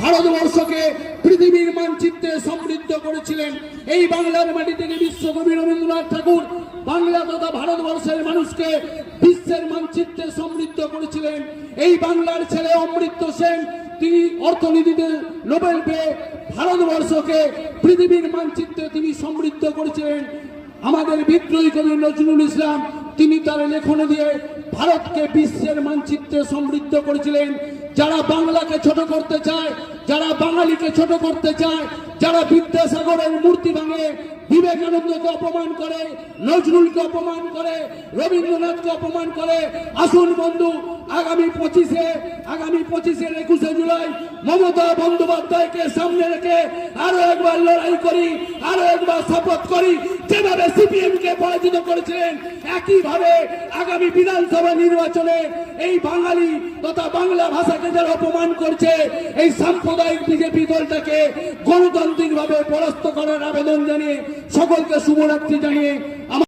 ভারতবর্ষকে পৃথিবীর মানচিত্রে সমৃদ্ধ করেছিলেন এই বাংলার মাটি থেকে বিশ্বকবি রবীন্দ্রনাথ ঠাকুর। বাংলা তথা ভারতবর্ষের মানুষকে বিশ্বের মানচিত্রে সমৃদ্ধ করেছিলেন। এই বাংলার ছেলে অমৃত সেন, তিনি অর্থনীতিতে নোবেল পেয়ে ভারতবর্ষকে পৃথিবীর মানচিত্রে তিনি সমৃদ্ধ করেছিলেন। আমাদের বিদ্রোহী কবি নজরুল ইসলাম, তিনি তার লেখনে দিয়ে ভারতকে বিশ্বের মানচিত্রে সমৃদ্ধ করেছিলেন। যারা বাংলাকে ছোট করতে চায়, যারা বাঙালিকে ছোট করতে চায়, যারা বিদ্যাসাগরের মূর্তি ভাঙে, বিবেকানন্দকে অপমান করে, নজরুলকে অপমান করে, রবীন্দ্রনাথকে অপমান করে, আসুন বন্ধু, আগামী পঁচিশে, আগামী পঁচিশের একুশে জুলাই মমতা বন্দ্যোপাধ্যায়কে সামনে রেখে আরও একবার লড়াই করি, আরও একবার শপথ করি। যেভাবে সিপিএম কে পরাজিত করেছিলেন, একইভাবে আগামী বিধানসভা নির্বাচনে এই বাঙালি তথা বাংলা ভাষাকে যারা অপমান করছে, এই সাম্প্রদায়িক বিজেপি দলটাকে গণতান্ত্রিক ভাবে পরাস্ত করার আবেদন জানিয়ে, সকলকে শুভরাত্রি জানিয়ে